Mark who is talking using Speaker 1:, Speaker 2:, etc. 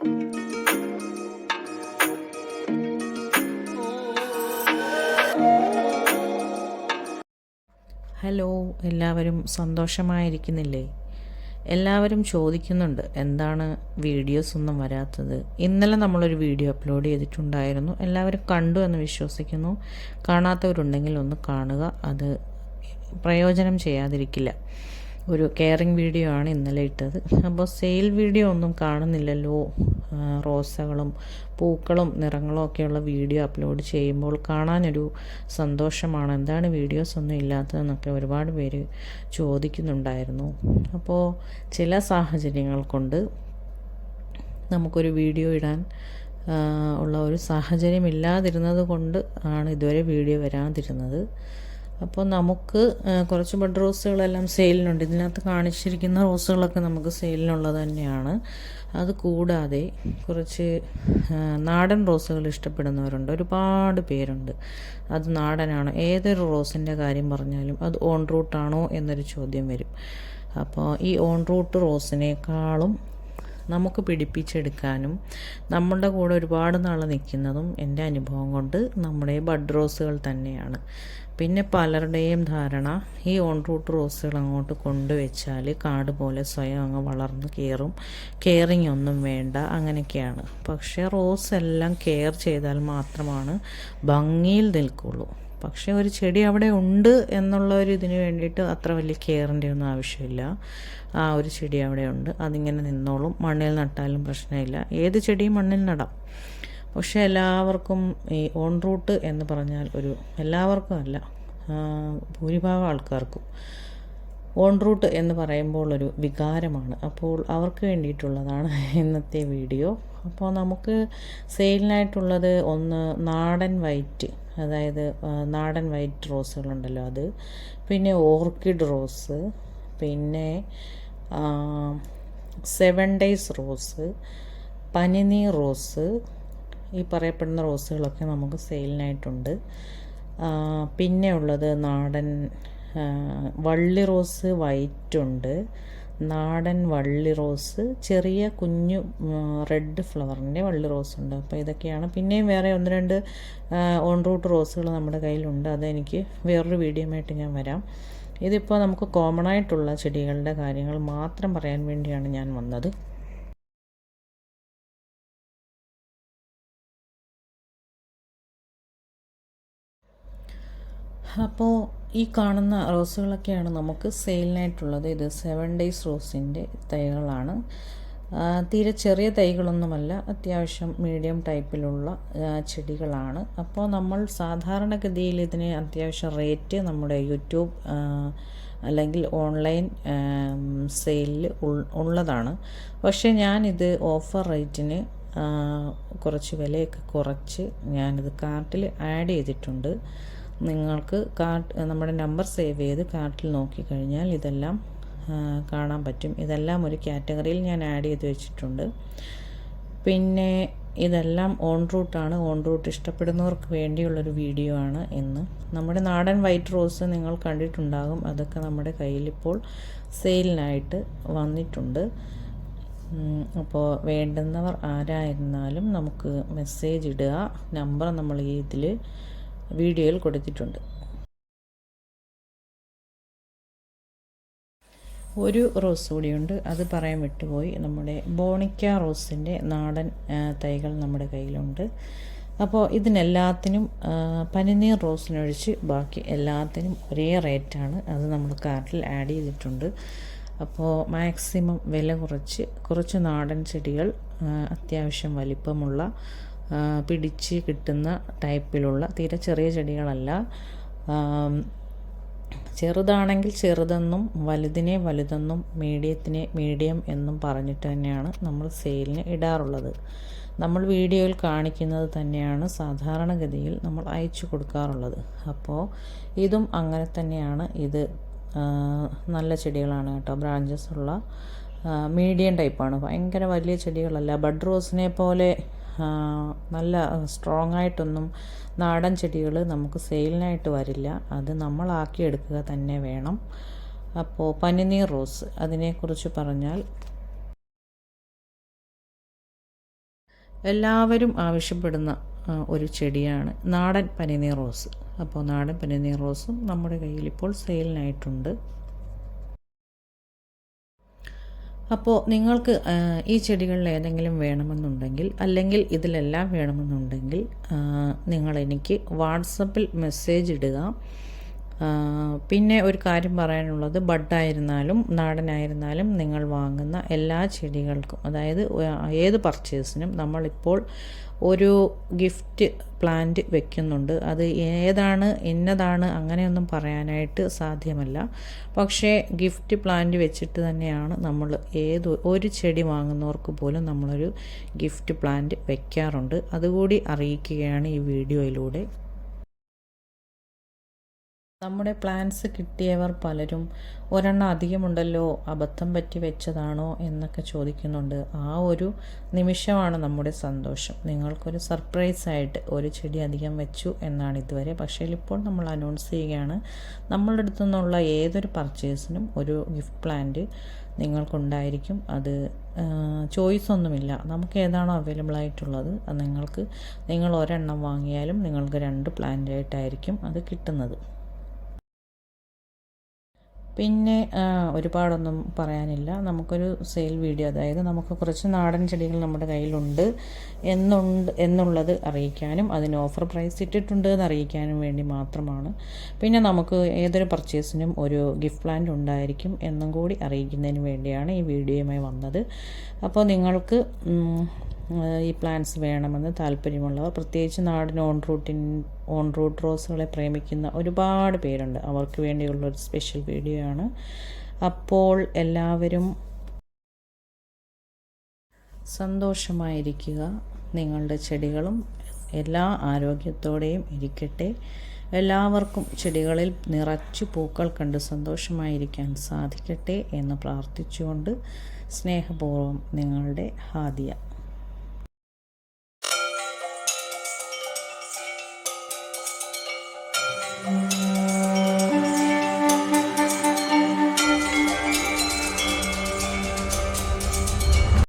Speaker 1: Hello എല്ലാവരും സന്തോഷമായിരിക്കുന്നില്ലേ? എല്ലാവരും ചോദിക്കുന്നുണ്ട് എന്താണ് വീഡിയോസ് ഒന്നും വരാത്തത്? ഇന്നലെ നമ്മളൊരു വീഡിയോ അപ്ലോഡ് ചെയ്തിട്ടുണ്ടായിരുന്നു. എല്ലാവരും കണ്ടു എന്ന് വിശ്വസിക്കുന്നു. കാണാത്തവരുണ്ടെങ്കിൽ ഒന്ന് കാണുക. അത് പ്രയോജനം ചെയ്യാതിരിക്കില്ല. ഒരു കെയറിങ് വീഡിയോ ആണ് ഇന്നലെ ഇട്ടത്. അപ്പോൾ സെയിൽ വീഡിയോ ഒന്നും കാണുന്നില്ലല്ലോ. റോസകളും പൂക്കളും നിറങ്ങളും ഒക്കെയുള്ള വീഡിയോ അപ്ലോഡ് ചെയ്യുമ്പോൾ കാണാനൊരു സന്തോഷമാണ്. എന്താണ് വീഡിയോസ് ഒന്നും ഇല്ലാത്തതെന്നൊക്കെ ഒരുപാട് പേര് ചോദിക്കുന്നുണ്ടായിരുന്നു. അപ്പോൾ ചില സാഹചര്യങ്ങൾ കൊണ്ട് നമുക്കൊരു വീഡിയോ ഇടാൻ ഉള്ള ഒരു സാഹചര്യം ഇല്ലാതിരുന്നത് കൊണ്ട് ആണ് ഇതുവരെ വീഡിയോ വരാതിരുന്നത്. അപ്പോൾ നമുക്ക് കുറച്ച് ബഡ് റോസുകളെല്ലാം സെയിലിനുണ്ട്. ഇതിനകത്ത് കാണിച്ചിരിക്കുന്ന റോസുകളൊക്കെ നമുക്ക് സെയിലിനുള്ളത് തന്നെയാണ്. അത് കൂടാതെ കുറച്ച് നാടൻ റോസുകൾ ഇഷ്ടപ്പെടുന്നവരുണ്ട്. ഒരുപാട് പേരുണ്ട്. അത് നാടനാണോ. ഏതൊരു റോസിന്റെ കാര്യം പറഞ്ഞാലും അത് ഓൺ റൂട്ടാണോ എന്നൊരു ചോദ്യം വരും. അപ്പോൾ ഈ ഓൺ റൂട്ട് റോസിനേക്കാളും നമുക്ക് പിടിപ്പിച്ചെടുക്കാനും നമ്മളുടെ കൂടെ ഒരുപാട് നാൾ നിൽക്കുന്നതും എന്റെ അനുഭവം കൊണ്ട് നമ്മുടെ ബഡ് റോസുകൾ തന്നെയാണ്. പിന്നെ പലരുടെയും ധാരണ ഈ ഓൺ റൂട്ട് റോസുകൾ അങ്ങോട്ട് കൊണ്ടുവച്ചാൽ കാട് പോലെ സ്വയം അങ്ങ് വളർന്ന് കയറും. കെയറിങ് ഒന്നും വേണ്ട അങ്ങനെയൊക്കെയാണ്. പക്ഷേ റോസ് എല്ലാം കെയർ ചെയ്താൽ മാത്രമാണ് ഭംഗിയിൽ നിൽക്കുള്ളൂ. പക്ഷേ ഒരു ചെടി അവിടെ ഉണ്ട് എന്നുള്ള ഒരു ഇതിന് വേണ്ടിയിട്ട് അത്ര വലിയ കെയറിന്റെ ഒന്നും ആവശ്യമില്ല. ആ ഒരു ചെടി അവിടെ ഉണ്ട്. അതിങ്ങനെ നിന്നോളും. മണ്ണിൽ നട്ടാലും പ്രശ്നമില്ല. ഏത് ചെടിയും മണ്ണിൽ നടാം. പക്ഷേ എല്ലാവർക്കും ഈ ഓൺ റൂട്ട് എന്ന് പറഞ്ഞാൽ ഒരു എല്ലാവർക്കും അല്ല ഭൂരിഭാഗം ആൾക്കാർക്കും ഓൺ റൂട്ട് എന്ന് പറയുമ്പോൾ ഒരു വികാരമാണ്. അപ്പോൾ അവർക്ക് വേണ്ടിയിട്ടുള്ളതാണ് ഇന്നത്തെ വീഡിയോ. അപ്പോൾ നമുക്ക് സെയിലിനായിട്ടുള്ളത് ഒന്ന് നാടൻ വൈറ്റ് അതായത് നാടൻ വൈറ്റ് റോസുകളുണ്ടല്ലോ അത്. പിന്നെ ഓർക്കിഡ് റോസ് പിന്നെ സെവൻ ഡേയ്സ് റോസ് പനിനീർ റോസ് ഈ പറയപ്പെടുന്ന റോസുകളൊക്കെ നമുക്ക് സെയിലിനായിട്ടുണ്ട്. പിന്നെ ഉള്ളത് നാടൻ വള്ളി റോസ് വൈറ്റ് ഉണ്ട്. നാടൻ വള്ളി റോസ് ചെറിയ കുഞ്ഞു റെഡ് ഫ്ലവറിന്റെ വള്ളി റോസ് ഉണ്ട്. അപ്പോൾ ഇതൊക്കെയാണ്. പിന്നെയും വേറെ ഒന്ന് രണ്ട് ഓൺ റൂട്ട് റോസുകൾ നമ്മുടെ കയ്യിലുണ്ട്. അതെനിക്ക് വേറൊരു വീഡിയോ ആയിട്ട് ഞാൻ വരാം. ഇതിപ്പോൾ നമുക്ക് കോമൺ ആയിട്ടുള്ള ചെടികളുടെ കാര്യങ്ങൾ മാത്രം പറയാൻ വേണ്ടിയാണ് ഞാൻ വന്നത്. അപ്പോൾ ഈ കാണുന്ന റോസുകളൊക്കെയാണ് നമുക്ക് സെയിലിനായിട്ടുള്ളത്. ഇത് സെവൻ ഡേയ്സ് റോസിന്റെ തൈകളാണ്. തീരെ ചെറിയ തൈകളൊന്നുമല്ല അത്യാവശ്യം മീഡിയം ടൈപ്പിലുള്ള ചെടികളാണ്. അപ്പോൾ നമ്മൾ സാധാരണഗതിയിൽ ഇതിന് അത്യാവശ്യം റേറ്റ് നമ്മുടെ യൂട്യൂബ് അല്ലെങ്കിൽ ഓൺലൈൻ സെയിലിൽ ഉള്ളതാണ്. പക്ഷേ ഞാനിത് ഓഫർ റേറ്റിന് കുറച്ച് വിലയൊക്കെ കുറച്ച് ഞാനിത് കാർട്ടിൽ ആഡ് ചെയ്തിട്ടുണ്ട്. നിങ്ങൾക്ക് കാർട്ട് നമ്മുടെ നമ്പർ സേവ് ചെയ്ത് കാർട്ടിൽ നോക്കിക്കഴിഞ്ഞാൽ ഇതെല്ലാം കാണാൻ പറ്റും. ഇതെല്ലാം ഒരു കാറ്റഗറിയിൽ ഞാൻ ആഡ് ചെയ്ത് വെച്ചിട്ടുണ്ട്. പിന്നെ ഇതെല്ലാം ഓൺ റൂട്ടാണ് ഓൺ റൂട്ട് ഇഷ്ടപ്പെടുന്നവർക്ക് വേണ്ടിയുള്ളൊരു വീഡിയോ ആണ് ഇന്ന്. നമ്മുടെ നാടൻ വൈറ്റ് റോസ് നിങ്ങൾ കണ്ടിട്ടുണ്ടാകും. അതൊക്കെ നമ്മുടെ കയ്യിലിപ്പോൾ സെയിലിനായിട്ട് വന്നിട്ടുണ്ട്. അപ്പോൾ വേണ്ടുന്നവർ ആരായിരുന്നാലും നമുക്ക് മെസ്സേജ് ഇടുക. നമ്പർ നമ്മൾ ഈ ഇതിൽ വീഡിയോയിൽ കൊടുത്തിട്ടുണ്ട്. ഒരു റോസ് കൂടിയുണ്ട്. അത് പറയാൻ വിട്ടുപോയി. നമ്മുടെ ബോണിക്ക റോസിന്റെ നാടൻ തൈകൾ നമ്മുടെ കയ്യിലുണ്ട്. അപ്പോൾ ഇതിനെല്ലാത്തിനും പനിനീർ റോസിനൊഴിച്ച് ബാക്കി എല്ലാത്തിനും ഒരേ റേറ്റാണ്. അത് നമ്മൾ കാർട്ടിൽ ആഡ് ചെയ്തിട്ടുണ്ട്. അപ്പോൾ മാക്സിമം വില കുറച്ച് കുറച്ച് നാടൻ ചെടികൾ അത്യാവശ്യം വലിപ്പമുള്ള പിടിച്ച് കിട്ടുന്ന ടൈപ്പിലുള്ള തീരെ ചെറിയ ചെടികളല്ല. ചെറുതാണെങ്കിൽ ചെറുതെന്നും വലുതിനെ വലുതെന്നും മീഡിയത്തിനെ മീഡിയം എന്നും പറഞ്ഞിട്ട് തന്നെയാണ് നമ്മൾ സെയിലിന് ഇടാറുള്ളത്. നമ്മൾ വീഡിയോയിൽ കാണിക്കുന്നത് തന്നെയാണ് സാധാരണഗതിയിൽ നമ്മൾ അയച്ചു കൊടുക്കാറുള്ളത്. അപ്പോൾ ഇതും അങ്ങനെ തന്നെയാണ്. ഇത് നല്ല ചെടികളാണ് കേട്ടോ. ബ്രാഞ്ചസ് ഉള്ള മീഡിയം ടൈപ്പാണ്. ഭയങ്കര വലിയ ചെടികളല്ല. ബഡ് റോസിനെ പോലെ നല്ല സ്ട്രോങ് ആയിട്ടൊന്നും നാടൻ ചെടികൾ നമുക്ക് സെയിലിനായിട്ട് വരില്ല. അത് നമ്മളാക്കിയെടുക്കുക തന്നെ വേണം. അപ്പോൾ പനിനീർ റോസ് അതിനെക്കുറിച്ച് പറഞ്ഞാൽ എല്ലാവരും ആവശ്യപ്പെടുന്ന ഒരു ചെടിയാണ് നാടൻ പനിനീർ റോസ്. അപ്പോൾ നാടൻ പനിനീർ റോസും നമ്മുടെ കയ്യിൽ ഇപ്പോൾ സെയിലിനായിട്ടുണ്ട്. അപ്പോൾ നിങ്ങൾക്ക് ഈ ചെടികളിൽ ഏതെങ്കിലും വേണമെന്നുണ്ടെങ്കിൽ അല്ലെങ്കിൽ ഇതിലെല്ലാം വേണമെന്നുണ്ടെങ്കിൽ നിങ്ങൾ എനിക്ക് വാട്സപ്പിൽ മെസ്സേജ് ഇടുക. പിന്നെ ഒരു കാര്യം പറയാനുള്ളത് ബഡായിരുന്നാലും നാടനായിരുന്നാലും നിങ്ങൾ വാങ്ങുന്ന എല്ലാ ചെടികൾക്കും അതായത് ഏത് പർച്ചേസിനും നമ്മളിപ്പോൾ ഒരു ഗിഫ്റ്റ് പ്ലാന്റ് വെക്കുന്നുണ്ട്. അത് ഏതാണ് എന്നതാണ് അങ്ങനെയൊന്നും പറയാനായിട്ട് സാധ്യമല്ല. പക്ഷേ ഗിഫ്റ്റ് പ്ലാന്റ് വെച്ചിട്ട് തന്നെയാണ് നമ്മൾ ഏത് ഒരു ചെടി വാങ്ങുന്നവർക്ക് പോലും നമ്മളൊരു ഗിഫ്റ്റ് പ്ലാന്റ് വെക്കാറുണ്ട്. അതുകൂടി അറിയിക്കുകയാണ് ഈ വീഡിയോയിലൂടെ. നമ്മുടെ പ്ലാൻസ് കിട്ടിയവർ പലരും ഒരെണ്ണം അധികമുണ്ടല്ലോ അബദ്ധം പറ്റി വെച്ചതാണോ എന്നൊക്കെ ചോദിക്കുന്നുണ്ട്. ആ ഒരു നിമിഷമാണ് നമ്മുടെ സന്തോഷം. നിങ്ങൾക്കൊരു സർപ്രൈസ് ആയിട്ട് ഒരു ചെടി അധികം വെച്ചു എന്നാണ് ഇതുവരെ. പക്ഷേ ഇപ്പോൾ നമ്മൾ അനൗൺസ് ചെയ്യുകയാണ് നമ്മളുടെ അടുത്തു നിന്നുള്ള ഏതൊരു പർച്ചേസിനും ഒരു ഗിഫ്റ്റ് പ്ലാന്റ് നിങ്ങൾക്കുണ്ടായിരിക്കും. അത് ചോയ്സ് ഒന്നുമില്ല. നമുക്ക് ഏതാണോ അവൈലബിൾ ആയിട്ടുള്ളത് നിങ്ങൾക്ക് നിങ്ങൾ ഒരെണ്ണം വാങ്ങിയാലും നിങ്ങൾക്ക് രണ്ട് പ്ലാന്റ് ആയിട്ടായിരിക്കും അത് കിട്ടുന്നത്. പിന്നെ ഒരുപാടൊന്നും പറയാനില്ല. നമുക്കൊരു സെയിൽ വീഡിയോ അതായത് നമുക്ക് കുറച്ച് നാടൻ ചെടികൾ നമ്മുടെ കയ്യിലുണ്ട് എന്നുണ്ട് എന്നുള്ളത് അറിയിക്കാനും അതിന് ഓഫർ പ്രൈസ് ഇട്ടിട്ടുണ്ട് എന്ന് അറിയിക്കാനും വേണ്ടി മാത്രമാണ്. പിന്നെ നമുക്ക് ഏതൊരു പർച്ചേസിനും ഒരു ഗിഫ്റ്റ് പ്ലാന്റ് ഉണ്ടായിരിക്കും എന്നും കൂടി അറിയിക്കുന്നതിന് വേണ്ടിയാണ് ഈ വീഡിയോയുമായി വന്നത്. അപ്പോൾ നിങ്ങൾക്ക് ഈ പ്ലാന്റ്സ് വേണമെന്ന് താല്പര്യമുള്ളവർ പ്രത്യേകിച്ച് നാടൻ ഓൺ റൂട്ടിൻ ഓൺ റൂട്ട് റോസുകളെ പ്രേമിക്കുന്ന ഒരുപാട് പേരുണ്ട്. അവർക്ക് വേണ്ടിയുള്ള ഒരു സ്പെഷ്യൽ വീഡിയോ ആണ്. അപ്പോൾ എല്ലാവരും സന്തോഷമായിരിക്കുക. നിങ്ങളുടെ ചെടികളും എല്ലാ ആരോഗ്യത്തോടെയും ഇരിക്കട്ടെ. എല്ലാവർക്കും ചെടികളിൽ നിറച്ചു പൂക്കൾ കണ്ട് സന്തോഷമായിരിക്കാൻ സാധിക്കട്ടെ എന്ന് പ്രാർത്ഥിച്ചുകൊണ്ട് സ്നേഹപൂർവം നിങ്ങളുടെ ഹാദിയ.